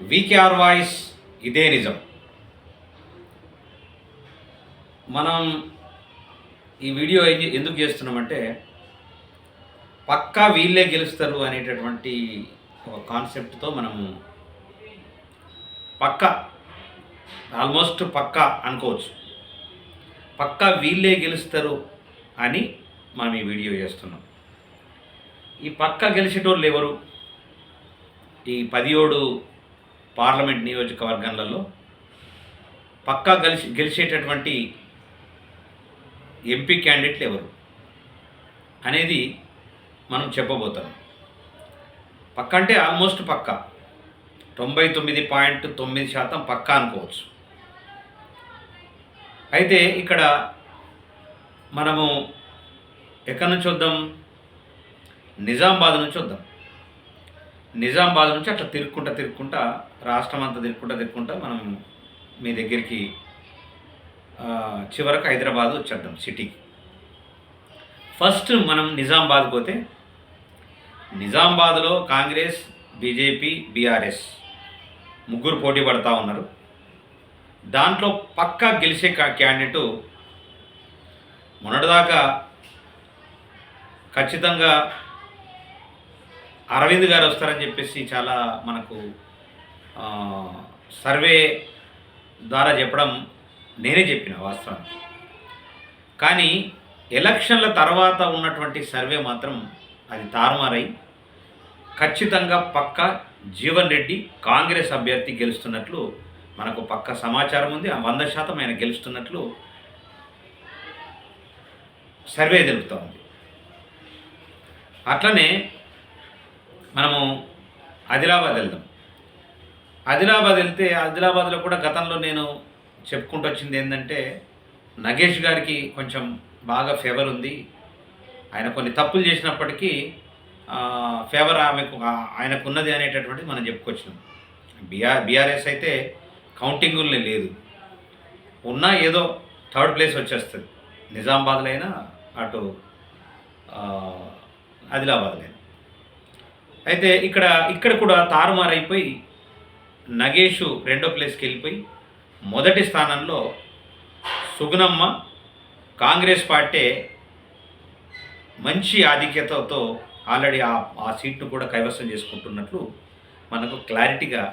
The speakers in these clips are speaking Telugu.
వీకేఆర్ వాయిస్ ఇదే నిజం. మనం ఈ వీడియో ఎందుకు చేస్తున్నామంటే పక్కా వీళ్ళే గెలుస్తారు అనేటటువంటి ఒక కాన్సెప్ట్తో మనము పక్క ఆల్మోస్ట్ పక్కా అనుకోవచ్చు. పక్కా వీళ్ళే గెలుస్తారు అని మనం ఈ వీడియో చేస్తున్నాం. ఈ పక్క గెలిచేటోళ్ళు ఎవరు? ఈ పదిహేడు పార్లమెంట్ నియోజకవర్గాలలో పక్కా గెలిచి గెలిచేటటువంటి ఎంపీ క్యాండిడేట్లు ఎవరు అనేది మనం చెప్పబోతాం. పక్క అంటే ఆల్మోస్ట్ పక్క. తొంభై తొమ్మిది పాయింట్ తొమ్మిది శాతం పక్కా అనుకోవచ్చు. అయితే ఇక్కడ మనము ఎక్కడి నుంచి వద్దాం నిజామాబాద్ నుంచి వద్దాం నిజామాబాద్ నుంచి అట్లా తిరుక్కుంటా తిరుక్కుంటా రాష్ట్రం అంతా తిరుక్కుంటా తిరుక్కుంటా మనం మీ దగ్గరికి చివరకు హైదరాబాద్ వచ్చేద్దాం సిటీకి. ఫస్ట్ మనం నిజామాబాద్ పోతే నిజామాబాద్లో కాంగ్రెస్ బీజేపీ బీఆర్ఎస్ ముగ్గురు పోటీ పడతా ఉన్నారు. దాంట్లో పక్కా గెలిచే కా- క్యాండిడేటు మొన్నటిదాకా ఖచ్చితంగా అరవింద్ గారు వస్తారని చెప్పేసి చాలా మనకు సర్వే ద్వారా చెప్పడం నేనే చెప్పిన వాస్తవానికి. కానీ ఎలక్షన్ల తర్వాత ఉన్నటువంటి సర్వే మాత్రం అది తారుమారై ఖచ్చితంగా పక్క జీవన్ రెడ్డి కాంగ్రెస్ అభ్యర్థి గెలుస్తున్నట్లు మనకు పక్క సమాచారం ఉంది. ఆ వంద శాతం ఆయన గెలుస్తున్నట్లు సర్వే తెలుపుతూ ఉంది. అట్లనే మనము ఆదిలాబాద్ వెళ్దాం. ఆదిలాబాద్ వెళ్తే ఆదిలాబాద్లో కూడా గతంలో నేను చెప్పుకుంటూ వచ్చింది ఏంటంటే నగేష్ గారికి కొంచెం బాగా ఫేవర్ ఉంది. ఆయన కొన్ని తప్పులు చేసినప్పటికీ ఫేవర్ ఆమెకు ఆయనకు ఉన్నది అనేటటువంటిది మనం చెప్పుకొచ్చినాం. బీఆర్ బీఆర్ఎస్ అయితే కౌంటింగుల్ని లేదు. ఉన్నా ఏదో థర్డ్ ప్లేస్ వచ్చేస్తుంది. నిజామాబాద్లో అయినా అటు ఆదిలాబాద్లో అయినా అయితే ఇక్కడ ఇక్కడ కూడా తారుమారైపోయి నగేషు రెండో ప్లేస్కి వెళ్ళిపోయి మొదటి స్థానంలో సుగుణమ్మ కాంగ్రెస్ పార్టీ మంచి ఆధిక్యతతో ఆల్రెడీ ఆ ఆ సీట్ను కూడా కైవసం చేసుకుంటున్నట్లు మనకు క్లారిటీగా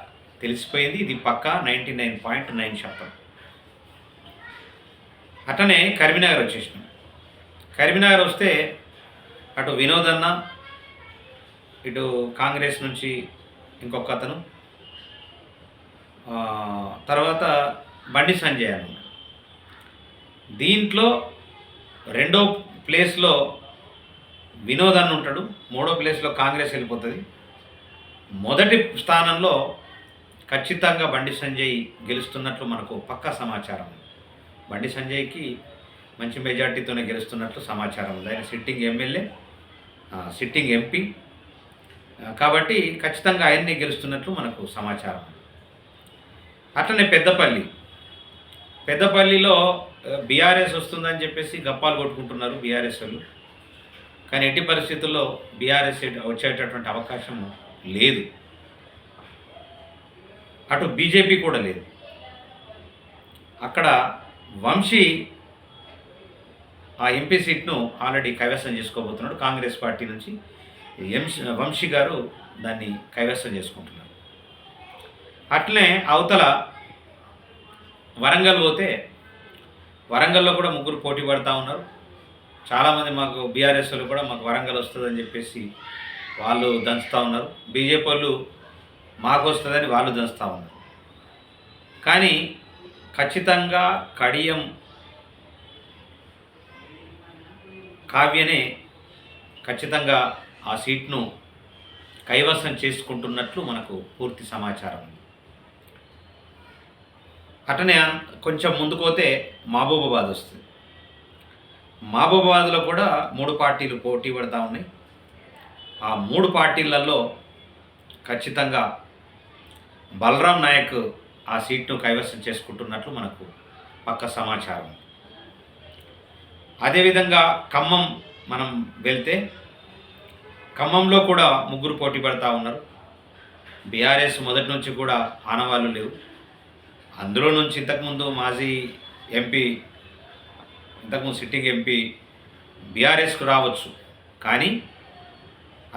తెలిసిపోయింది. ఇది పక్కా నైంటీ నైన్ పాయింట్ నైన్ శాతం. అట్లనే కరీంనగర్ వచ్చేసినాం. కరీంనగర్ వస్తే అటు వినోద్ అన్న ఇటు కాంగ్రెస్ నుంచి ఇంకొక అతను. తర్వాత బండి సంజయ్ అన్న. దీంట్లో రెండో ప్లేస్లో వినోద్ అన్న ఉంటాడు. మూడో ప్లేస్లో కాంగ్రెస్ వెళ్ళిపోతుంది. మొదటి స్థానంలో ఖచ్చితంగా బండి సంజయ్ గెలుస్తున్నట్లు మనకు పక్కా సమాచారం. బండి సంజయ్కి మంచి మెజార్టీతోనే గెలుస్తున్నట్లు సమాచారం ఉంది. ఆయన సిట్టింగ్ ఎమ్మెల్యే సిట్టింగ్ ఎంపీ కాబట్టి ఖచ్చితంగా ఆయన్ని గెలుస్తున్నట్లు మనకు సమాచారం. అట్లనే పెద్దపల్లి. పెద్దపల్లిలో బీఆర్ఎస్ వస్తుందని చెప్పేసి గప్పాలు కొట్టుకుంటున్నారు బీఆర్ఎస్ వాళ్ళు. కానీ ఎట్టి పరిస్థితుల్లో బీఆర్ఎస్ వచ్చేటటువంటి అవకాశం లేదు. అటు బీజేపీ కూడా లేదు. అక్కడ వంశీ ఆ ఎంపీ సీట్ను ఆల్రెడీ కైవసం చేసుకోబోతున్నాడు కాంగ్రెస్ పార్టీ నుంచి. వంశీ గారు దాన్ని కైవసం చేసుకుంటున్నారు. అట్లనే అవతల వరంగల్ పోతే వరంగల్లో కూడా ముగ్గురు పోటీ పడతా ఉన్నారు. చాలామంది మాకు బీఆర్ఎస్ వాళ్ళు కూడా మాకు వరంగల్ వస్తుందని చెప్పేసి వాళ్ళు దంచుతూ ఉన్నారు. బీజేపీ వాళ్ళు మాకు వస్తుందని వాళ్ళు దంచుతూ ఉన్నారు. కానీ ఖచ్చితంగా కడియం కావ్యనే ఖచ్చితంగా ఆ సీట్ను కైవసం చేసుకుంటున్నట్లు మనకు పూర్తి సమాచారం ఉంది. అటనే కొంచెం ముందుకు పోతే మహబూబాబాద్ వస్తుంది. మహబూబాబాద్లో కూడా మూడు పార్టీలు పోటీ పడతా ఉన్నాయి. ఆ మూడు పార్టీలలో ఖచ్చితంగా బలరాం నాయక్ ఆ సీట్ను కైవసం చేసుకుంటున్నట్లు మనకు పక్క సమాచారం అదేవిధంగా ఖమ్మం మనం వెళ్తే ఖమ్మంలో కూడా ముగ్గురు పోటీ పడతా ఉన్నారు. బీఆర్ఎస్ మొదటి నుంచి కూడా ఆనవాళ్ళు లేవు. అందులో నుంచి ఇంతకుముందు మాజీ ఎంపీ ఇంతకుముందు సిట్టింగ్ ఎంపీ బీఆర్ఎస్కు రావచ్చు. కానీ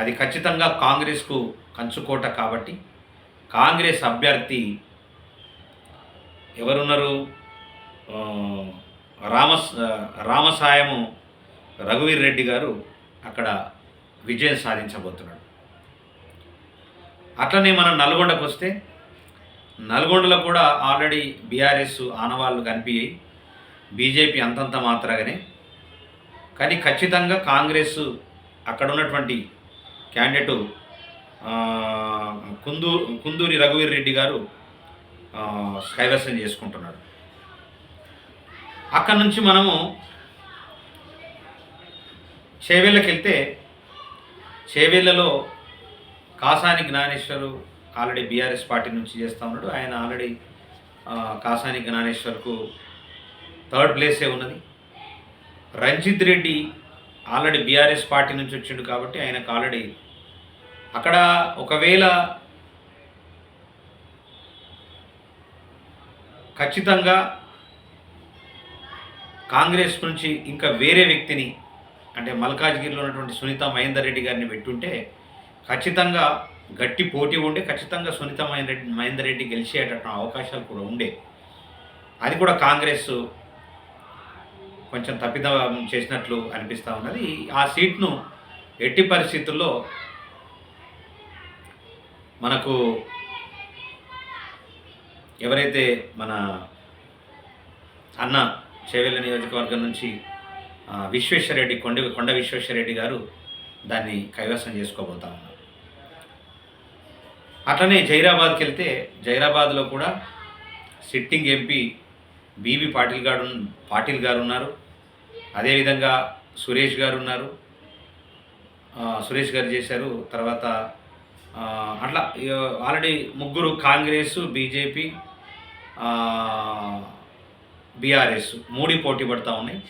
అది ఖచ్చితంగా కాంగ్రెస్కు కంచుకోట కాబట్టి కాంగ్రెస్ అభ్యర్థి ఎవరున్నారు? రామ రామసాయము రఘువీర్ రెడ్డి గారు అక్కడ విజయం సాధించబోతున్నాడు. అట్లనే మనం నల్గొండకు వస్తే నల్గొండలో కూడా ఆల్రెడీ బీఆర్ఎస్ ఆనవాళ్ళు కనిపించాయి బీజేపీ అంతంత మాత్రగానే. కానీ ఖచ్చితంగా కాంగ్రెస్ అక్కడ ఉన్నటువంటి క్యాండిడేటు కుందూ కుందూరి రఘువీర్ రెడ్డి గారు కైవసం చేసుకుంటున్నాడు. అక్కడ నుంచి మనము చేవేళ్ళకి వెళ్తే చేవేళ్ళలో Kasani Gnaneshwar already B R S party నుంచి చేస్తూ ఉన్నాడు. ఆయన ఆల్రెడీ కాసాని జ్ఞానేశ్వర్కు థర్డ్ ప్లేసే ఉన్నది. Ranjith Reddy already BRS party నుంచి వచ్చిండు కాబట్టి ఆయనకు ఆల్రెడీ అక్కడ ఒకవేళ ఖచ్చితంగా కాంగ్రెస్ నుంచి ఇంకా వేరే వ్యక్తిని అంటే మల్కాజ్గిరిలో ఉన్నటువంటి సునీత మహేందర్ రెడ్డి గారిని పెట్టుంటే ఖచ్చితంగా గట్టి పోటీ ఉండే ఖచ్చితంగా సునీత మహేందర్ రెడ్డి మహేందర్ రెడ్డి గెలిచేటటువంటి అవకాశాలు కూడా ఉండే. అది కూడా కాంగ్రెస్ కొంచెం తప్పిదం చేసినట్లు అనిపిస్తూ ఉన్నది. ఆ సీట్ను ఎట్టి పరిస్థితుల్లో మనకు ఎవరైతే మన అన్న చేవెళ్ళ నియోజకవర్గం నుంచి విశ్వేశ్వరరెడ్డి కొండ కొండ విశ్వేశ్వరరెడ్డి గారు దాన్ని కైవసం చేసుకోబోతా ఉన్నారు. అట్లనే జైరాబాద్కి వెళ్తే జైరాబాద్లో కూడా సిట్టింగ్ ఎంపీ బీబీ పాటిల్ గారు పాటిల్ గారు ఉన్నారు. అదేవిధంగా సురేష్ గారు ఉన్నారు. సురేష్ గారు చేశారు. తర్వాత అట్లా ఆల్రెడీ ముగ్గురు కాంగ్రెస్ బీజేపీ బీఆర్ఎస్ మూడి పోటీ పడుతూ ఉన్నాయి.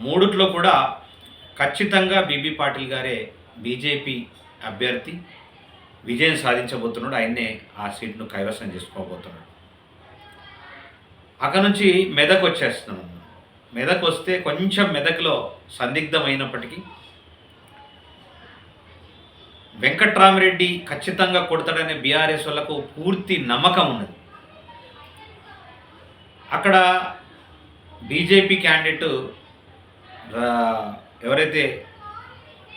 మూడిట్లో కూడా ఖచ్చితంగా బీబీ పాటిల్ గారే బీజేపీ అభ్యర్థి. విజయం సాధించబోతున్నాడు. ఆయన్నే ఆ సీట్ను కైవసం చేసుకోబోతున్నాడు. అక్కడ నుంచి మెదక్ వచ్చేస్తున్నాం మెదక్ వస్తే కొంచెం మెదక్లో సందిగ్ధమైనప్పటికీ వెంకట్రామిరెడ్డి ఖచ్చితంగా కొడతాడనే బీఆర్ఎస్ వాళ్ళకు పూర్తి నమ్మకం ఉన్నది. అక్కడ బీజేపీ క్యాండిడేట్ ఎవరైతే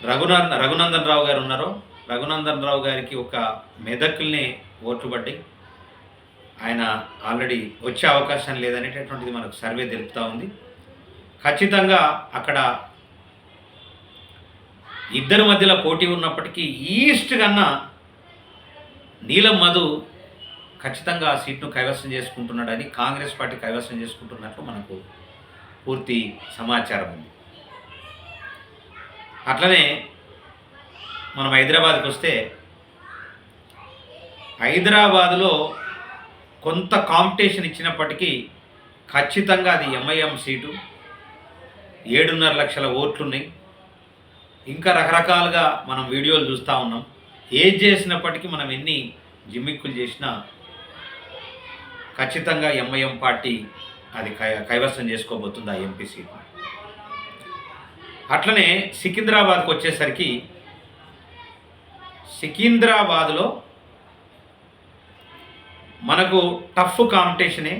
రఘునంద రఘునందన్ రావు గారు ఉన్నారో రఘునందన్ రావు గారికి ఒక మెదక్ల్ని ఓట్లు పడ్డాయి. ఆయన ఆల్రెడీ వచ్చే అవకాశం లేదనేటటువంటిది మనకు సర్వే తెలుపుతూ ఉంది. ఖచ్చితంగా అక్కడ ఇద్దరి మధ్యలో పోటీ ఉన్నప్పటికీ ఈస్ట్ కన్నా నీలం మధు ఖచ్చితంగా ఆ సీట్ను కైవసం చేసుకుంటున్నాడని కాంగ్రెస్ పార్టీ కైవసం చేసుకుంటున్నట్లు మనకు పూర్తి సమాచారం ఉంది. అట్లనే మనం హైదరాబాద్కి వస్తే హైదరాబాదులో కొంత కాంపిటీషన్ ఇచ్చినప్పటికీ ఖచ్చితంగా అది ఎంఐఎం సీటు. ఏడున్నర లక్షల ఓట్లున్నాయి. ఇంకా రకరకాలుగా మనం వీడియోలు చూస్తూ ఉన్నాం. ఏది చేసినప్పటికీ మనం ఎన్ని జిమ్మిక్కులు చేసినా ఖచ్చితంగా ఎంఐఎం పార్టీ అది కై కైవసం చేసుకోబోతుంది ఆ ఎంపీ సీట్ అట్లనే సికింద్రాబాద్కి వచ్చేసరికి సికింద్రాబాద్లో మనకు టఫ్ కాంపిటీషనే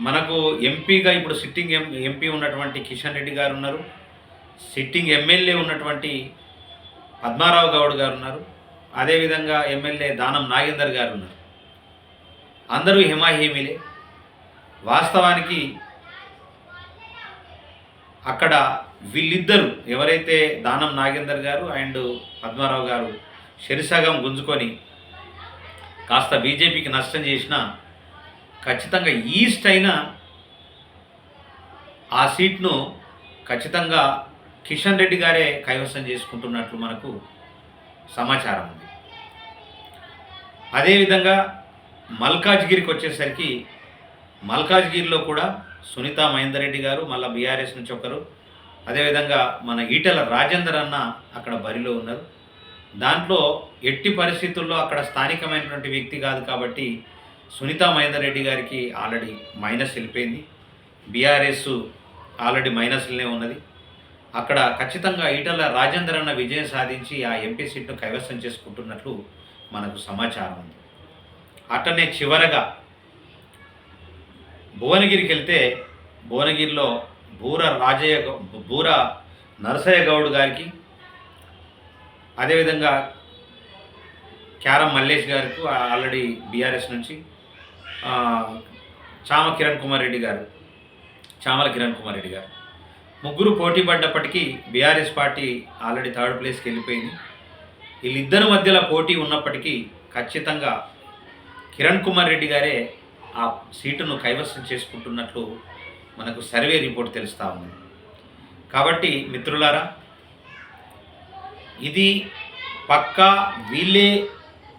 మనకు ఎంపీగా ఇప్పుడు సిట్టింగ్ ఎం ఎంపీ ఉన్నటువంటి కిషన్ రెడ్డి గారు ఉన్నారు సిట్టింగ్ ఎమ్మెల్యే ఉన్నటువంటి పద్మారావు గౌడ్ గారు ఉన్నారు అదేవిధంగా ఎమ్మెల్యే దానం నాగేందర్ గారు ఉన్నారు. అందరూ హిమాహిమీలే. వాస్తవానికి అక్కడ వీళ్ళిద్దరూ ఎవరైతే దానం నాగేందర్ గారు అండ్ పద్మారావు గారు శరిసగం గుంజుకొని కాస్త బీజేపీకి నష్టం చేసినా ఖచ్చితంగా ఈస్ట్ అయినా ఆ సీట్ను ఖచ్చితంగా కిషన్ రెడ్డి గారే కైవసం చేసుకుంటున్నట్లు మనకు సమాచారం ఉంది. అదేవిధంగా మల్కాజ్గిరికి వచ్చేసరికి మల్కాజ్గిరిలో కూడా సునీత మహేందర్ రెడ్డి గారు మళ్ళీ బీఆర్ఎస్ నుంచి ఒకరు. అదేవిధంగా మన ఈటెల రాజేందర్ అన్న అక్కడ బరిలో ఉన్నారు. దాంట్లో ఎట్టి పరిస్థితుల్లో అక్కడ స్థానికమైనటువంటి వ్యక్తి కాదు కాబట్టి సునీత మహేందర్ రెడ్డి గారికి ఆల్రెడీ మైనస్ వెళ్ళిపోయింది. బీఆర్ఎస్ ఆల్రెడీ మైనస్లోనే ఉన్నది. అక్కడ ఖచ్చితంగా ఈటల రాజేందర్ అన్న విజయం సాధించి ఆ ఎంపీ సీట్ను కైవసం చేసుకుంటున్నట్లు మనకు సమాచారం ఉంది. అట్టనే చివరగా భువనగిరికి వెళ్తే భువనగిరిలో బూర రాజయ్య బూర నరసయ్య గౌడ్ గారికి అదేవిధంగా క్యారం మల్లేష్ గారికి ఆల్రెడీ బీఆర్ఎస్ నుంచి చామ కిరణ్ కుమార్ రెడ్డి గారు చామల కిరణ్ కుమార్ రెడ్డి గారు. ముగ్గురు పోటీ పడ్డప్పటికీ బీఆర్ఎస్ పార్టీ ఆల్రెడీ థర్డ్ ప్లేస్కి వెళ్ళిపోయింది. వీళ్ళిద్దరి మధ్యలో పోటీ ఉన్నప్పటికీ ఖచ్చితంగా కిరణ్ కుమార్ రెడ్డి గారే ఆ సీటును కైవసం చేసుకుంటున్నట్లు మనకు సర్వే రిపోర్ట్ తెలుస్తూ ఉంది. కాబట్టి మిత్రులారా ఇది పక్కా వీళ్ళే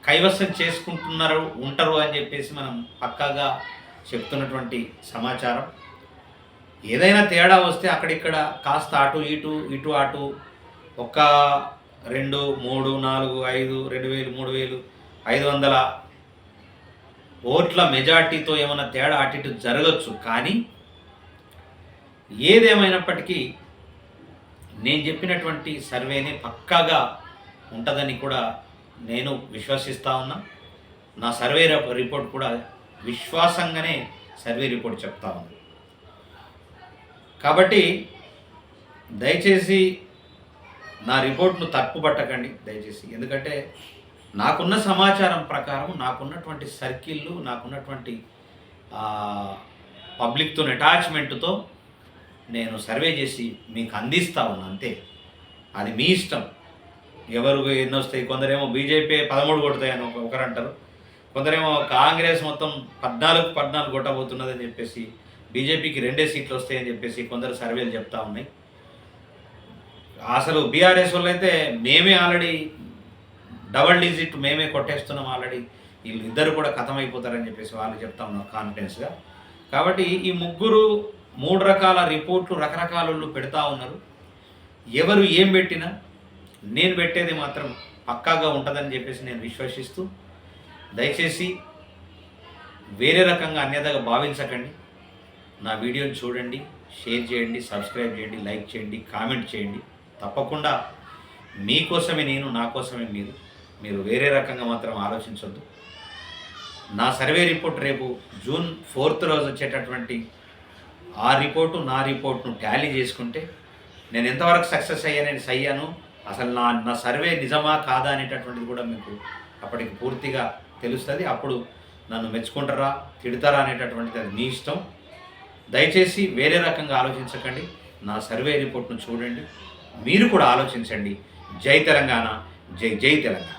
కైవసం చేసుకుంటున్నారు ఉంటారు అని చెప్పేసి మనం పక్కాగా చెప్తున్నటువంటి సమాచారం. ఏదైనా తేడా వస్తే అక్కడిక్కడ కాస్త అటు ఇటు ఇటు అటు ఒక రెండు మూడు నాలుగు ఐదు రెండు వేలు మూడు వేలు ఐదు వందల ఓట్ల మెజార్టీతో ఏమైనా తేడా అటు ఇటు జరగచ్చు కానీ ఏదేమైనప్పటికీ నేను చెప్పినటువంటి సర్వేని పక్కాగా ఉంటుందని కూడా నేను విశ్వసిస్తా ఉన్నా. నా సర్వే రిపోర్ట్ కూడా విశ్వాసంగానే సర్వే రిపోర్ట్ చెప్తా ఉంది కాబట్టి దయచేసి నా రిపోర్ట్ను తప్పు పట్టకండి దయచేసి. ఎందుకంటే నాకున్న సమాచారం ప్రకారం నాకున్నటువంటి సర్కిళ్ళు నాకున్నటువంటి పబ్లిక్తో అటాచ్మెంట్తో నేను సర్వే చేసి మీకు అందిస్తా ఉన్నా అంతే. అది మీ ఇష్టం. ఎవరు ఎన్ని వస్తాయి? కొందరేమో బీజేపీ పదమూడు కొడతాయని ఒకరు అంటారు కొందరేమో కాంగ్రెస్ మొత్తం పద్నాలుగు పద్నాలుగు కొట్టబోతున్నదని చెప్పేసి బీజేపీకి రెండే సీట్లు వస్తాయని చెప్పేసి కొందరు సర్వేలు చెప్తా ఉన్నాయి. అసలు బీఆర్ఎస్ వాళ్ళు అయితే మేమే ఆల్రెడీ డబల్ డిజిట్ మేమే కొట్టేస్తున్నాం ఆల్రెడీ. వీళ్ళు ఇద్దరు కూడా ఖతం అయిపోతారని చెప్పేసి వాళ్ళు చెప్తా ఉన్నారు కాన్ఫిడెన్స్గా కాబట్టి ఈ ముగ్గురు మూడు రకాల రిపోర్ట్లు రకరకాల వాళ్ళు పెడతా ఉన్నారు. ఎవరు ఏం పెట్టినా నేను పెట్టేది మాత్రం పక్కాగా ఉంటుందని చెప్పేసి నేను విశ్వసిస్తూ దయచేసి వేరే రకంగా అన్యతగా భావించకండి. నా వీడియోని చూడండి షేర్ చేయండి సబ్స్క్రైబ్ చేయండి లైక్ చేయండి కామెంట్ చేయండి. తప్పకుండా మీకోసమే నేను నా కోసమే మీరు. మీరు వేరే రకంగా మాత్రం ఆలోచించొద్దు. నా సర్వే రిపోర్ట్ రేపు జూన్ ఫోర్త్ రోజు వచ్చేటటువంటి ఆ రిపోర్టు నా రిపోర్ట్ను ట్యాలీ చేసుకుంటే నేను ఎంతవరకు సక్సెస్ అయ్యానని అయ్యాను అసలు నా నా సర్వే నిజమా కాదా అనేటటువంటిది కూడా మీకు అప్పటికి పూర్తిగా తెలుస్తుంది. అప్పుడు నన్ను మెచ్చుకుంటారా తిడతారా అనేటటువంటిది అది మీ ఇష్టం. దయచేసి వేరే రకంగా ఆలోచించకండి. నా సర్వే రిపోర్ట్ను చూడండి. మీరు కూడా ఆలోచించండి. జై తెలంగాణ జై జై తెలంగాణ.